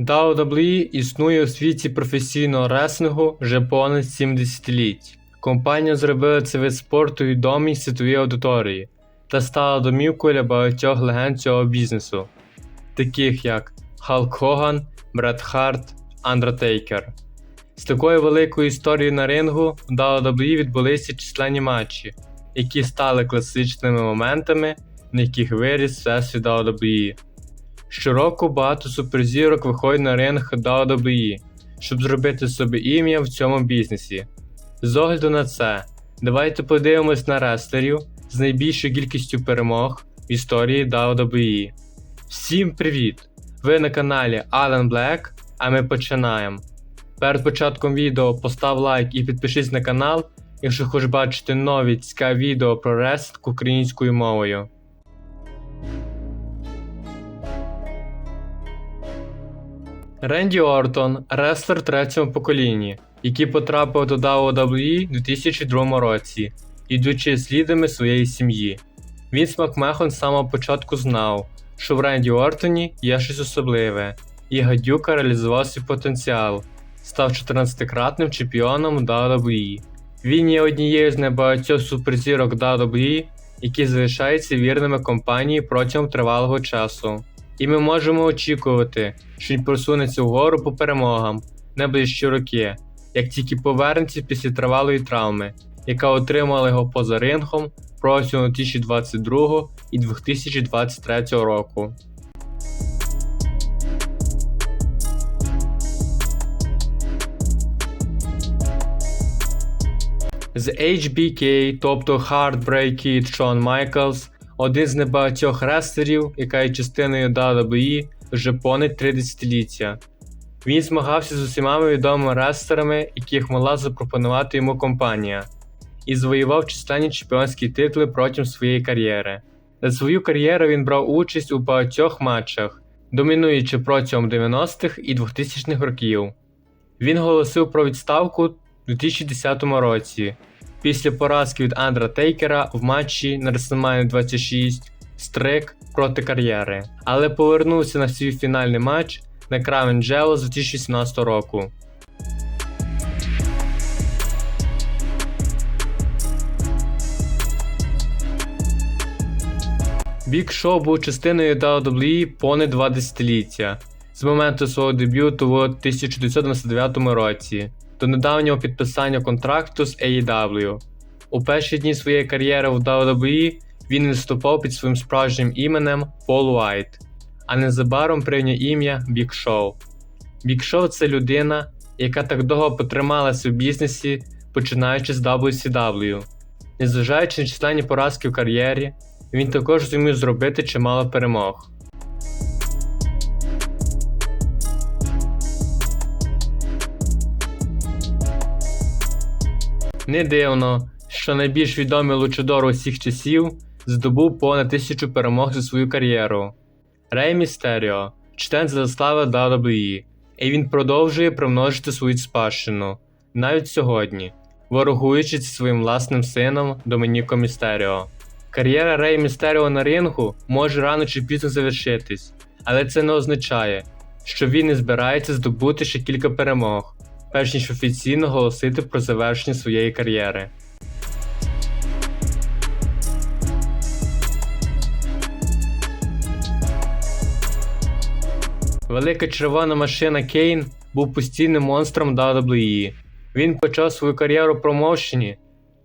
WWE існує у світі професійного реслінгу вже понад 70 літь. Компанія зробила цей вид спорту відомий світовій аудиторії та стала домівкою для багатьох легенд цього бізнесу, таких як Халк Хоган, Бред Харт, Андертейкер. З такою великою історією на рингу в WWE відбулися численні матчі, які стали класичними моментами, на яких виріс всесвіт WWE. Щороку багато суперзірок виходять на ринг WWE, щоб зробити собі ім'я в цьому бізнесі. З огляду на це, давайте подивимось на рестлерів з найбільшою кількістю перемог в історії WWE. Всім привіт! Ви на каналі Alan Black, а ми починаємо. Перед початком відео постав лайк і підпишись на канал, якщо хочеш бачити нові цікаві відео про рестлинг українською мовою. Ренді Ортон реслер третьому поколінні, який потрапив до WWE у 2002 році, ідучи слідами своєї сім'ї. Вінс Макмехон з самого початку знав, що в Ренді Ортоні є щось особливе, і гадюка реалізував свій потенціал, став 14-кратним чемпіоном WWE. Він є однією з небагатьох суперзірок WWE, які залишаються вірними компанії протягом тривалого часу. І ми можемо очікувати, що він просунеться вгору по перемогам найближчі роки, як тільки повернеться після тривалої травми, яка отримала його поза рингом протягом 2022 і 2023 року. З HBK, тобто Heartbreak Kid Шон Майклс, один з небагатьох рестлерів, яка є частиною WWE вже понад три десятиліття. Він змагався з усіма відомими рестлерами, яких могла запропонувати йому компанія, і завоював численні чемпіонські титули протягом своєї кар'єри. За свою кар'єру він брав участь у багатьох матчах, домінуючи протягом 90-х і 2000-х років. Він оголосив про відставку у 2010 році після поразки від Андра Тейкера в матчі на WrestleMania 26 стрик проти кар'єри, але повернувся на свій фінальний матч на Crown Jewel з 2017 року. Бік Шоу був частиною WWE понад два десятиліття з моменту свого дебюту в 1999 році до недавнього підписання контракту з AEW. У перші дні своєї кар'єри в WWE він виступав під своїм справжнім іменем Пол Уайт, а незабаром прийняв ім'я Бік Шоу. Бік Шоу це людина, яка так довго потрималася в бізнесі, починаючи з WCW. Незважаючи на численні поразки в кар'єрі, він також зумів зробити чимало перемог. Не дивно, що найбільш відомий лучидор усіх часів здобув понад тисячу перемог за свою кар'єру. Рей Містеріо, член заслави WWE, і він продовжує примножити свою спадщину навіть сьогодні, ворогуючи зі своїм власним сином Домініко Містеріо. Кар'єра Рей Містеріо на рингу може рано чи пізно завершитись, але це не означає, що він не збирається здобути ще кілька перемог, перш ніж офіційно оголосити про завершення своєї кар'єри. Велика червона машина Кейн був постійним монстром WWE. Він почав свою кар'єру промоушені,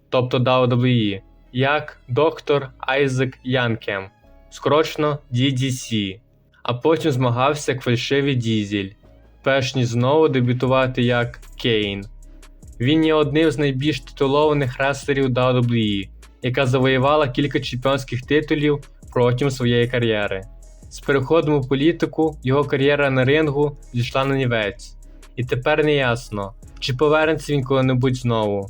тобто WWE, як доктор Айзек Янкем, скорочено DDC, а потім змагався як фальшивий Дізель, перш ніж знову дебютувати як Кейн. Він є одним з найбільш титулованих рестлерів WWE, яка завоювала кілька чемпіонських титулів протягом своєї кар'єри. З переходом у політику його кар'єра на рингу зійшла на нівець, і тепер не ясно, чи повернеться він коли-небудь знову.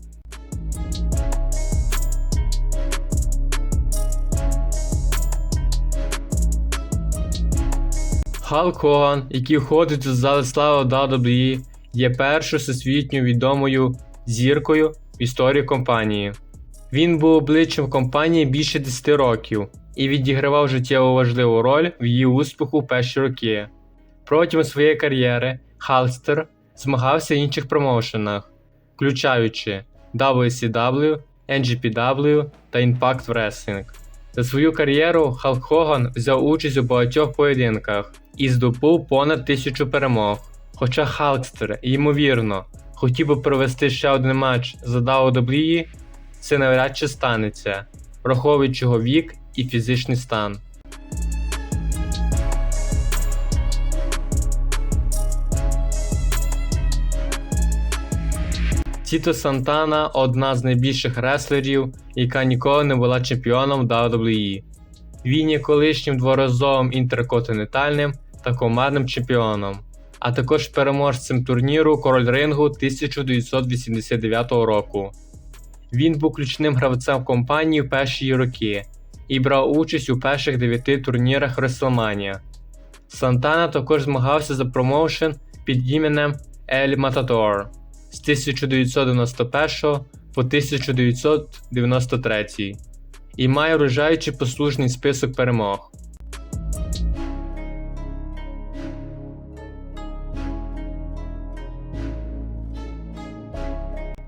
Халк Хоган, який входить у зали слави WWE, є першою всесвітньо відомою зіркою в історії компанії. Він був обличчям компанії більше 10 років і відігравав життєво важливу роль в її успіху в перші роки. Протягом своєї кар'єри Халстер змагався в інших промоушенах, включаючи WCW, NGPW та Impact Wrestling. За свою кар'єру Халк Хоган взяв участь у багатьох поєдинках і здобув понад тисячу перемог. Хоча Халкстер, ймовірно, хотів би провести ще один матч за WWE, це навряд чи станеться, враховуючи його вік і фізичний стан. Тіто Сантана одна з найбільших реслерів, яка ніколи не була чемпіоном WWE. Він є колишнім дворазовим інтерконтинентальним та командним чемпіоном, а також переможцем турніру Король Рингу 1989 року. Він був ключним гравцем компанії в перші роки і брав участь у перших дев'яти турнірах WrestleMania. Сантана також змагався за промоушен під іменем Ель Матадор з 1991 по 1993 і має вражаючий послужний список перемог.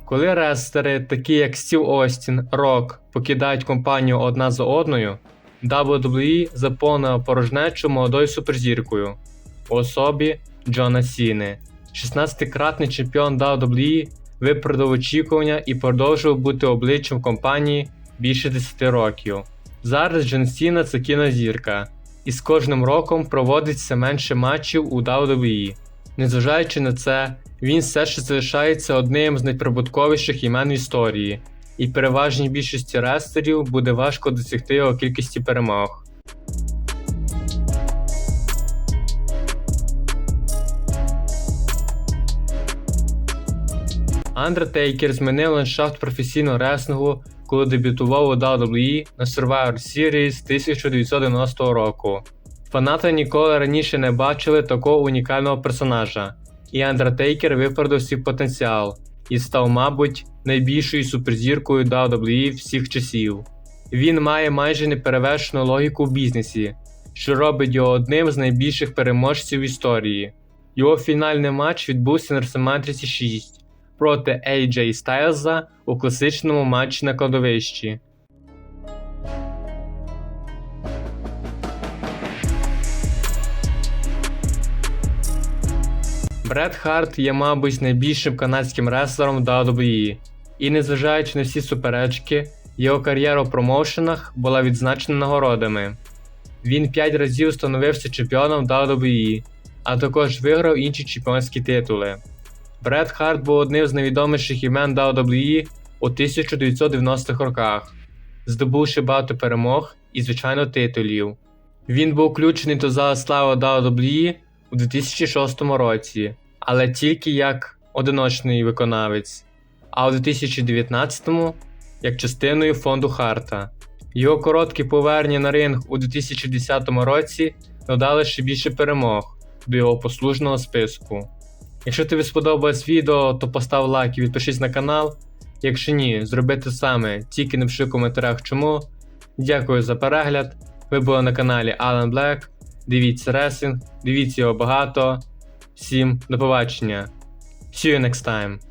Коли рестери, такі як Стів Остін, Рок, покидають компанію одна за одною, WWE заповнила порожнечу молодою суперзіркою у особі Джона Сіни. 16-кратний чемпіон WWE виправдав очікування і продовжував бути обличчям компанії більше 10 років. Зараз Джон Сіна це кінозірка, і з кожним роком проводить все менше матчів у WWE. Незважаючи на це, він все ще залишається одним з найприбутковіших імен в історії, і переважній більшості рестерів буде важко досягти його кількості перемог. Undertaker змінив ландшафт професійного реслінгу, коли дебютував у WWE на Survivor Series 1990 року. Фанати ніколи раніше не бачили такого унікального персонажа, і Undertaker виправдав свій потенціал і став, мабуть, найбільшою суперзіркою WWE всіх часів. Він має майже неперевершену логіку в бізнесі, що робить його одним з найбільших переможців в історії. Його фінальний матч відбувся на WrestleMania 36 проти AJ Styles у класичному матчі на кладовищі. Бред Харт є, мабуть, найбільшим канадським реслером WWE, і незважаючи на всі суперечки, його кар'єра в промоушенах була відзначена нагородами. Він 5 разів становився чемпіоном WWE, а також виграв інші чемпіонські титули. Бред Харт був одним з найвідоміших імен WWE у 1990-х роках, здобувши багато перемог і, звичайно, титулів. Він був включений до зала слави WWE у 2006 році, але тільки як одиночний виконавець, а у 2019 як частиною фонду Харта. Його короткі повернення на ринг у 2010 році додали ще більше перемог до його послужного списку. Якщо тобі сподобалось відео, то постав лайк і підпишись на канал. Якщо ні, зроби те саме, тільки напиши в коментарях чому. Дякую за перегляд. Ви були на каналі Alan Black. Дивіться ресінг, дивіться його багато. Всім до побачення. See you next time.